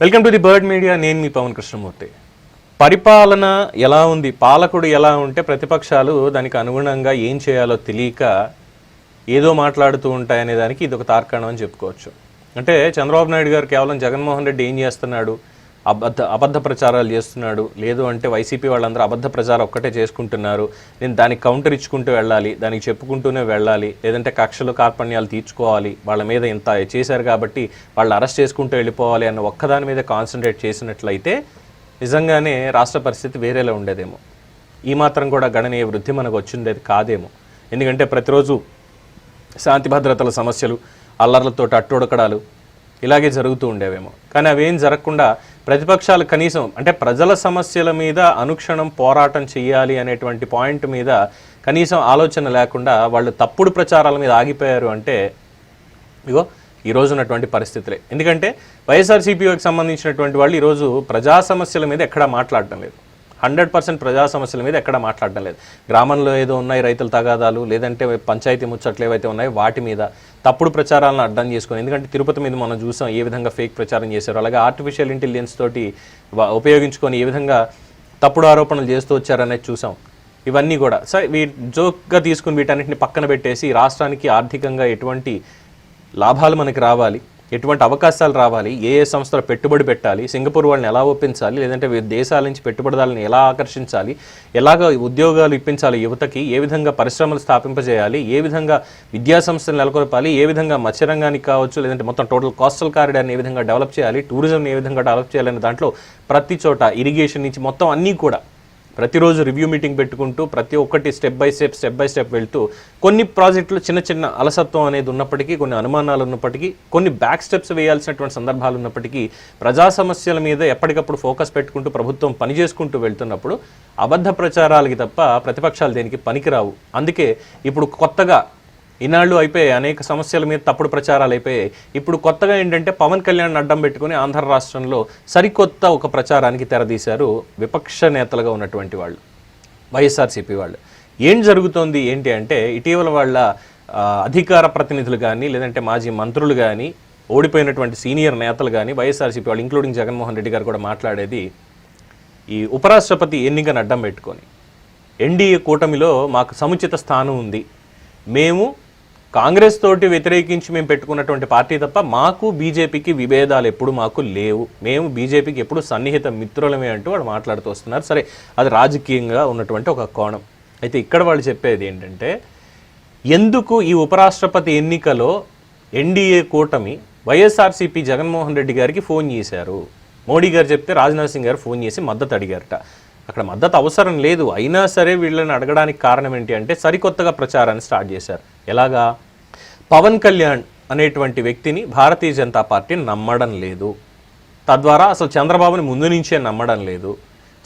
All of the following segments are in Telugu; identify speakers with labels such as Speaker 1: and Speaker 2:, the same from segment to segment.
Speaker 1: Welcome to the bird media. నేను మీ పవన్ కృష్ణమూర్తి. పరిపాలన ఎలా ఉంది? పాలకుడు ఎలా ఉంటే ప్రతిపక్షాలు దానికి అనుగుణంగా ఏం చేయాలో తెలియక ఏదో మాట్లాడుతూ ఉంటాయనే దానికి ఇది ఒక తార్కాణం అని చెప్పుకోవచ్చు. అంటే చంద్రబాబు నాయుడు గారు కేవలం జగన్మోహన్ రెడ్డి ఏం చేస్తున్నాడు? అబద్ధ అబద్ధ ప్రచారాలు చేస్తున్నాడు. లేదు అంటే వైసీపీ వాళ్ళందరూ అబద్ధ ప్రచారం ఒక్కటే చేసుకుంటున్నారు. నేను దానికి కౌంటర్ ఇచ్చుకుంటూ వెళ్ళాలి దానికి చెప్పుకుంటూనే వెళ్ళాలి లేదంటే కక్షలు కార్పణ్యాలు తీర్చుకోవాలి. వాళ్ళ మీద ఇంత చేశారు కాబట్టి వాళ్ళు అరెస్ట్ చేసుకుంటూ వెళ్ళిపోవాలి అన్న ఒక్కదాని మీద కాన్సన్ట్రేట్ చేసినట్లయితే నిజంగానే రాష్ట్ర పరిస్థితి వేరేలా ఉండేదేమో. ఈ మాత్రం కూడా గణనీయ వృద్ధి మనకు వచ్చిండేది కాదేమో. ఎందుకంటే ప్రతిరోజు శాంతి భద్రతల సమస్యలు అల్లర్లతో అట్టుడకడాలు ఇలాగే జరుగుతూ ఉండేవేమో. కానీ అవేం జరగకుండా ప్రతిపక్షాలు కనీసం అంటే ప్రజల సమస్యల మీద అనుక్షణం పోరాటం చేయాలి అనేటువంటి పాయింట్ మీద కనీసం ఆలోచన లేకుండా వాళ్ళు తప్పుడు ప్రచారాల మీద ఆగిపోయారు అంటే ఇగో ఈ ఉన్నటువంటి పరిస్థితులే. ఎందుకంటే వైఎస్ఆర్సీపీకి సంబంధించినటువంటి వాళ్ళు ఈరోజు ప్రజా సమస్యల మీద ఎక్కడా మాట్లాడటం లేదు. హండ్రెడ్ పర్సెంట్ ప్రజా సమస్యల మీద ఎక్కడ మాట్లాడటం లేదు. గ్రామంలో ఏదో ఉన్నాయి రైతుల తగాదాలు లేదంటే పంచాయతీ ముచ్చట్లు ఏవైతే ఉన్నాయో వాటి మీద తప్పుడు ప్రచారాలను అడ్డం చేసుకుని ఎందుకంటే తిరుపతి మీద మనం చూసాం ఏ విధంగా ఫేక్ ప్రచారం చేశారు. అలాగే ఆర్టిఫిషియల్ ఇంటెలిజెన్స్ తోటి ఉపయోగించుకొని ఏ విధంగా తప్పుడు ఆరోపణలు చేస్తూ వచ్చారనేది చూసాం. ఇవన్నీ కూడా. సరే వీ జోక్గా తీసుకుని వీటన్నిటిని పక్కన పెట్టేసి రాష్ట్రానికి ఆర్థికంగా ఎటువంటి లాభాలు మనకి రావాలి. ఎటువంటి అవకాశాలు రావాలి? ఏ ఏ సంస్థలు పెట్టుబడి పెట్టాలి? సింగపూర్ వాళ్ళని ఎలా ఒప్పించాలి? లేదంటే వివిధ దేశాల నుంచి పెట్టుబడిదారులను ఎలా ఆకర్షించాలి? ఎలాగ ఉద్యోగాలు ఇప్పించాలి యువతకి? ఏ విధంగా పరిశ్రమలు స్థాపింపజేయాలి? ఏ విధంగా విద్యా సంస్థలు నెలకొల్పాలి? ఏ విధంగా మత్స్యరంగానికి కావచ్చు? లేదంటే మొత్తం టోటల్ కోస్టల్ కారిడార్ని ఏ విధంగా డెవలప్ చేయాలి? టూరిజంని ఏ విధంగా డెవలప్ చేయాలనే దాంట్లో ప్రతి చోట ఇరిగేషన్ నుంచి మొత్తం అన్నీ కూడా ప్రతిరోజు రివ్యూ మీటింగ్ పెట్టుకుంటూ ప్రతి ఒక్కటి step by step step by step వెళ్తూ కొన్ని ప్రాజెక్టులు చిన్న చిన్న అలసత్వం అనేది ఉన్నప్పటికీ కొన్ని అనుమానాలు ఉన్నప్పటికీ కొన్ని బ్యాక్ స్టెప్స్ వేయాల్సినటువంటి సందర్భాలు ఉన్నప్పటికీ ప్రజా సమస్యల మీద ఎప్పటికప్పుడు ఫోకస్ పెట్టుకుంటూ ప్రభుత్వం పని చేసుకుంటూ వెళ్తున్నప్పుడు అబద్ధ ప్రచారాలకి తప్ప ప్రతిపక్షాలు దేనికి పనికిరావు. అందుకే ఇప్పుడు కొత్తగా ఇన్నాళ్ళు అయిపోయాయి అనేక సమస్యల మీద తప్పుడు ప్రచారాలు అయిపోయాయి. ఇప్పుడు కొత్తగా ఏంటంటే పవన్ కళ్యాణ్ అడ్డం పెట్టుకుని ఆంధ్ర రాష్ట్రంలో సరికొత్త ఒక ప్రచారానికి తెరదీశారు విపక్ష నేతలుగా ఉన్నటువంటి వాళ్ళు వైఎస్ఆర్సీపీ వాళ్ళు. ఏం జరుగుతోంది ఏంటి అంటే ఇటీవల వాళ్ళ అధికార ప్రతినిధులు కానీ లేదంటే మాజీ మంత్రులు కానీ ఓడిపోయినటువంటి సీనియర్ నేతలు కానీ వైఎస్ఆర్సీపీ వాళ్ళు ఇంక్లూడింగ్ జగన్మోహన్ రెడ్డి గారు కూడా మాట్లాడేది ఈ ఉపరాష్ట్రపతి ఎన్నికను అడ్డం పెట్టుకొని. ఎన్డీఏ కూటమిలో మాకు సముచిత స్థానం ఉంది. మేము కాంగ్రెస్ తోటి వ్యతిరేకించి మేము పెట్టుకున్నటువంటి పార్టీ తప్ప మాకు బీజేపీకి విభేదాలు ఎప్పుడు మాకు లేవు. మేము బీజేపీకి ఎప్పుడు సన్నిహిత మిత్రులమే అంటూ వాళ్ళు మాట్లాడుతూ వస్తున్నారు. సరే అది రాజకీయంగా ఉన్నటువంటి ఒక కోణం. అయితే ఇక్కడ వాళ్ళు చెప్పేది ఏంటంటే ఎందుకు ఈ ఉపరాష్ట్రపతి ఎన్నికలో ఎన్డీఏ కూటమి వైఎస్ఆర్సీపీ జగన్మోహన్ రెడ్డి గారికి ఫోన్ చేశారు? మోడీ గారు చెప్తే రాజ్నాథ్ సింగ్ గారు ఫోన్ చేసి మద్దతు అడిగారట. అక్కడ మద్దతు అవసరం లేదు. అయినా సరే వీళ్ళని అడగడానికి కారణం ఏంటి అంటే సరికొత్తగా ప్రచారాన్ని స్టార్ట్ చేశారు. ఎలాగా? పవన్ కళ్యాణ్ అనేటువంటి వ్యక్తిని భారతీయ జనతా పార్టీ నమ్మడం లేదు. తద్వారా అసలు చంద్రబాబుని ముందు నుంచే నమ్మడం లేదు.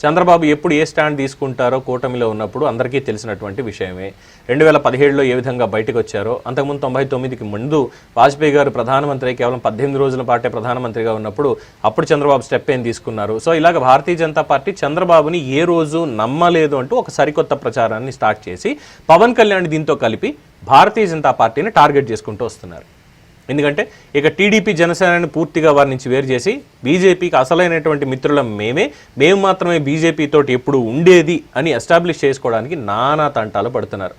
Speaker 1: చంద్రబాబు ఎప్పుడు ఏ స్టాండ్ తీసుకుంటారో కూటమిలో ఉన్నప్పుడు అందరికీ తెలిసినటువంటి విషయమే. రెండు వేల పదిహేడులో ఏ విధంగా బయటకు వచ్చారో అంతకుముందు తొంభై తొమ్మిదికి ముందు వాజ్పేయి గారు ప్రధానమంత్రి కేవలం పద్దెనిమిది రోజుల పాటే ప్రధానమంత్రిగా ఉన్నప్పుడు అప్పుడు చంద్రబాబు స్టెప్ ఏం తీసుకున్నారు? సో ఇలాగ భారతీయ జనతా పార్టీ చంద్రబాబుని ఏ రోజు నమ్మలేదు అంటూ ఒక సరికొత్త ప్రచారాన్ని స్టార్ట్ చేసి పవన్ కళ్యాణ్ దీంతో కలిపి భారతీయ జనతా పార్టీని టార్గెట్ చేసుకుంటూ వస్తున్నారు. ఎందుకంటే ఇక టీడీపీ జనసేనని పూర్తిగా వారి నుంచి వేరు చేసి బీజేపీకి అసలైనటువంటి మిత్రులం మేమే. మేము మాత్రమే బీజేపీ తోటి ఎప్పుడు ఉండేది అని ఎస్టాబ్లిష్ చేసుకోవడానికి నానా తంటాలు పడుతున్నారు.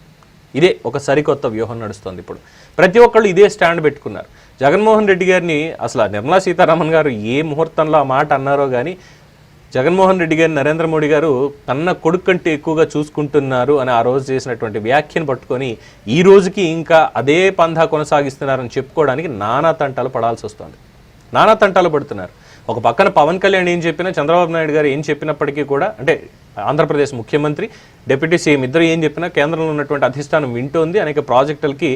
Speaker 1: ఇదే ఒక సరికొత్త వ్యూహం నడుస్తుంది ఇప్పుడు. ప్రతి ఒక్కళ్ళు ఇదే స్టాండ్ పెట్టుకున్నారు. జగన్మోహన్ రెడ్డి గారిని అసలు నిర్మలా సీతారామన్ గారు ఏ ముహూర్తంలో ఆ మాట అన్నారో కానీ జగన్మోహన్ రెడ్డి గారు నరేంద్ర మోడీ గారు తన కొడుకు కంటే ఎక్కువగా చూసుకుంటున్నారు అని ఆ రోజు చేసినటువంటి వ్యాఖ్యను పట్టుకొని ఈ రోజుకి ఇంకా అదే పంధా కొనసాగిస్తున్నారని చెప్పుకోవడానికి నానా తంటాలు పడాల్సి వస్తుంది. నానా తంటాలు పడుతున్నారు. ఒక పక్కన పవన్ కళ్యాణ్ ఏం చెప్పినా చంద్రబాబు నాయుడు గారు ఏం చెప్పినప్పటికీ కూడా అంటే ఆంధ్రప్రదేశ్ ముఖ్యమంత్రి డిప్యూటీ సీఎం ఇద్దరు ఏం చెప్పినా కేంద్రంలో ఉన్నటువంటి అధిష్టానం వింటోంది అనేక ప్రాజెక్టులకి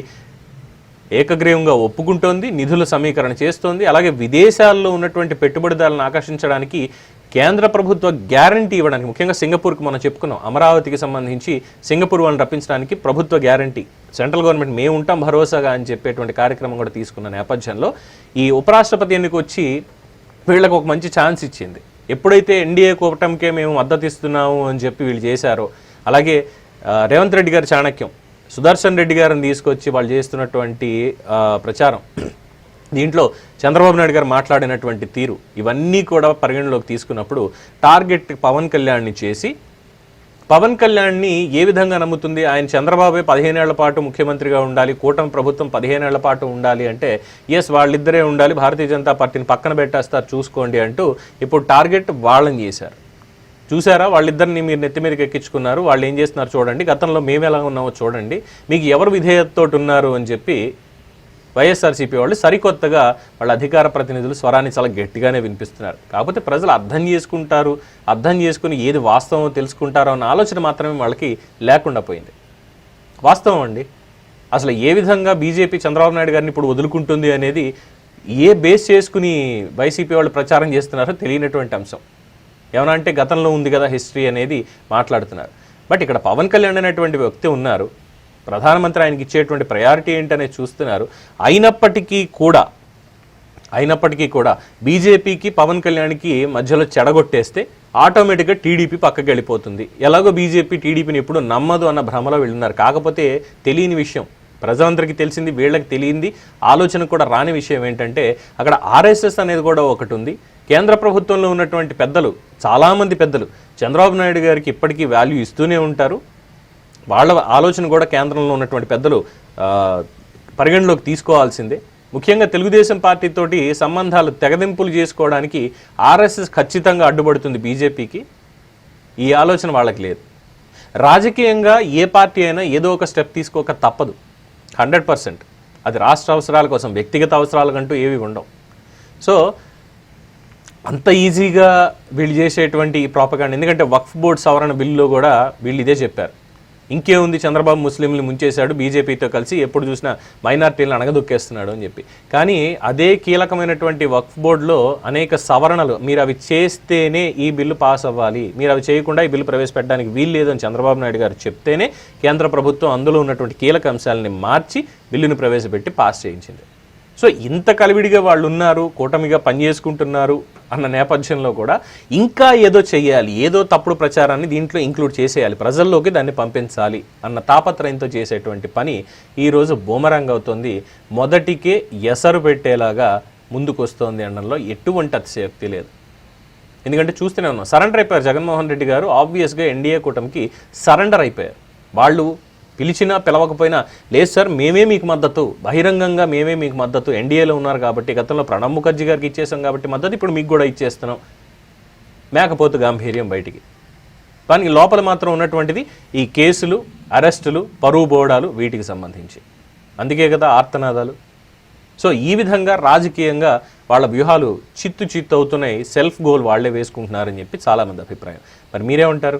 Speaker 1: ఏకగ్రీవంగా ఒప్పుకుంటోంది నిధుల సమీకరణ చేస్తోంది అలాగే విదేశాల్లో ఉన్నటువంటి పెట్టుబడిదారులను ఆకర్షించడానికి కేంద్ర ప్రభుత్వ గ్యారంటీ ఇవ్వడానికి ముఖ్యంగా సింగపూర్కి మనం చెప్పుకున్నాం అమరావతికి సంబంధించి సింగపూర్ వాళ్ళని రప్పించడానికి ప్రభుత్వ గ్యారంటీ సెంట్రల్ గవర్నమెంట్ మేము ఉంటాం భరోసాగా అని చెప్పేటువంటి కార్యక్రమం కూడా తీసుకున్న నేపథ్యంలో ఈ ఉపరాష్ట్రపతి ఎన్నిక వచ్చి ఒక మంచి ఛాన్స్ ఇచ్చింది. ఎప్పుడైతే ఎన్డీఏ కూటమికే మేము మద్దతు ఇస్తున్నాము అని చెప్పి వీళ్ళు చేశారో అలాగే రేవంత్ రెడ్డి గారి చాణక్యం సుదర్శన్ రెడ్డి గారిని తీసుకొచ్చి వాళ్ళు చేస్తున్నటువంటి ప్రచారం దీంట్లో చంద్రబాబు నాయుడు గారు మాట్లాడినటువంటి తీరు ఇవన్నీ కూడా పరిగణలోకి తీసుకున్నప్పుడు టార్గెట్ పవన్ కళ్యాణ్ని చేసి పవన్ కళ్యాణ్ని ఏ విధంగా నమ్ముతుంది? ఆయన చంద్రబాబే పదిహేనేళ్ళ పాటు ముఖ్యమంత్రిగా ఉండాలి కూటమి ప్రభుత్వం పదిహేనేళ్ళ పాటు ఉండాలి అంటే ఎస్ వాళ్ళిద్దరే ఉండాలి భారతీయ జనతా పార్టీని పక్కన పెట్టేస్తారు చూసుకోండి అంటూ ఇప్పుడు టార్గెట్ వాళ్ళని చేశారు. చూసారా? వాళ్ళిద్దరిని మీరు నెత్తి మీదకి ఎక్కించుకున్నారు వాళ్ళు ఏం చేస్తున్నారు చూడండి. గతంలో మేము ఎలా ఉన్నామో చూడండి. మీకు ఎవరు విధేయతతో ఉన్నారు అని చెప్పి వైఎస్ఆర్సీపీ వాళ్ళు సరికొత్తగా వాళ్ళ అధికార ప్రతినిధులు స్వరాన్ని చాలా గట్టిగానే వినిపిస్తున్నారు. కాకపోతే ప్రజలు అర్థం చేసుకుంటారు. అర్థం చేసుకుని ఏది వాస్తవమో తెలుసుకుంటారో అన్న ఆలోచన మాత్రమే వాళ్ళకి లేకుండా పోయింది. వాస్తవం అండి. అసలు ఏ విధంగా బీజేపీ చంద్రబాబు నాయుడు గారిని ఇప్పుడు వదులుకుంటుంది అనేది ఏ బేస్ చేసుకుని వైసీపీ వాళ్ళు ప్రచారం చేస్తున్నారో తెలియనటువంటి అంశం. ఏమన్నా అంటే గతంలో ఉంది కదా హిస్టరీ అనేది మాట్లాడుతున్నారు. బట్ ఇక్కడ పవన్ కళ్యాణ్ అనేటువంటి వ్యక్తి ఉన్నారు. ప్రధానమంత్రి ఆయనకి ఇచ్చేటువంటి ప్రయారిటీ ఏంటనే చూస్తున్నారు. అయినప్పటికీ కూడా అయినప్పటికీ కూడా బీజేపీకి పవన్ కళ్యాణ్కి మధ్యలో చెడగొట్టేస్తే ఆటోమేటిక్గా టీడీపీ పక్కకి వెళ్ళిపోతుంది. ఎలాగో బీజేపీ టీడీపీని ఎప్పుడు నమ్మదు అన్న భ్రమలో వెళ్ళున్నారు. కాకపోతే తెలియని విషయం ప్రజలందరికీ తెలిసింది వీళ్ళకి తెలియంది ఆలోచన కూడా రాని విషయం ఏంటంటే అక్కడ ఆర్ఎస్ఎస్ అనేది కూడా ఒకటి ఉంది. కేంద్ర ప్రభుత్వంలో ఉన్నటువంటి పెద్దలు చాలామంది పెద్దలు చంద్రబాబు నాయుడు గారికి ఇప్పటికీ వాల్యూ ఇస్తూనే ఉంటారు. వాళ్ళ ఆలోచన కూడా కేంద్రంలో ఉన్నటువంటి పెద్దలు పరిగణలోకి తీసుకోవాల్సిందే. ముఖ్యంగా తెలుగుదేశం పార్టీతోటి సంబంధాలు తెగదింపులు చేసుకోవడానికి ఆర్ఎస్ఎస్ ఖచ్చితంగా అడ్డుపడుతుంది బీజేపీకి. ఈ ఆలోచన వాళ్ళకి లేదు. రాజకీయంగా ఏ పార్టీ అయినా ఏదో ఒక స్టెప్ తీసుకోక తప్పదు. Hundred percent. అది రాష్ట్ర అవసరాల కోసం వ్యక్తిగత అవసరాలకంటూ ఏవి ఉండవు. సో అంత ఈజీగా వీళ్ళు చేసేటువంటి ఈ ప్రాపగాండ ఎందుకంటే వక్ఫ్ బోర్డ్ సవరణ బిల్లులో కూడా వీళ్ళు ఇదే చెప్పారు. ఇంకేముంది చంద్రబాబు ముస్లింలు ముంచేశాడు బీజేపీతో కలిసి ఎప్పుడు చూసినా మైనార్టీలను అణగదొక్కేస్తున్నాడు అని చెప్పి. కానీ అదే కీలకమైనటువంటి వక్ఫ్ బోర్డులో అనేక సవరణలు మీరు అవి చేస్తేనే ఈ బిల్లు పాస్ అవ్వాలి మీరు అవి చేయకుండా ఈ బిల్లు ప్రవేశపెట్టడానికి వీలు లేదని చంద్రబాబు నాయుడు గారు చెప్తేనే కేంద్ర ప్రభుత్వం అందులో ఉన్నటువంటి కీలక అంశాలని మార్చి బిల్లును ప్రవేశపెట్టి పాస్ చేయించింది. సో ఇంత కలివిడిగా వాళ్ళు ఉన్నారు కూటమిగా పనిచేసుకుంటున్నారు అన్న నేపథ్యంలో కూడా ఇంకా ఏదో చెయ్యాలి ఏదో తప్పుడు ప్రచారాన్ని దీంట్లో ఇంక్లూడ్ చేసేయాలి ప్రజల్లోకి దాన్ని పంపించాలి అన్న తాపత్రయంతో చేసేటువంటి పని ఈరోజు బూమరంగ్ అవుతుంది. మొదటికే ఎసరు పెట్టేలాగా ముందుకొస్తోంది అనడంలో ఎటువంటి అతిశయోక్తి లేదు. ఎందుకంటే చూస్తూనే ఉన్నాం సరెండర్ అయిపోయారు జగన్మోహన్ రెడ్డి గారు ఆబ్వియస్గా ఎన్డీఏ కూటమికి సరెండర్ అయిపోయారు. వాళ్ళు పిలిచినా పిలవకపోయినా లేదు సార్ మేమే మీకు మద్దతు. బహిరంగంగా మేమే మీకు మద్దతు. ఎన్డీఏలో ఉన్నారు కాబట్టి గతంలో ప్రణబ్ ముఖర్జీ గారికి ఇచ్చేసాం కాబట్టి మద్దతు ఇప్పుడు మీకు కూడా ఇచ్చేస్తున్నాం. మేకపోతు గాంభీర్యం బయటికి. కానీ లోపల మాత్రం ఉన్నటువంటిది ఈ కేసులు అరెస్టులు పరువు బోడాలు వీటికి సంబంధించి. అందుకే కదా ఆర్తనాదాలు. సో ఈ విధంగా రాజకీయంగా వాళ్ళ వ్యూహాలు చిత్తు చిత్తు అవుతున్నాయి. సెల్ఫ్ గోల్ వాళ్ళే వేసుకుంటున్నారని చెప్పి చాలామంది అభిప్రాయం. మరి మీరేమంటారు?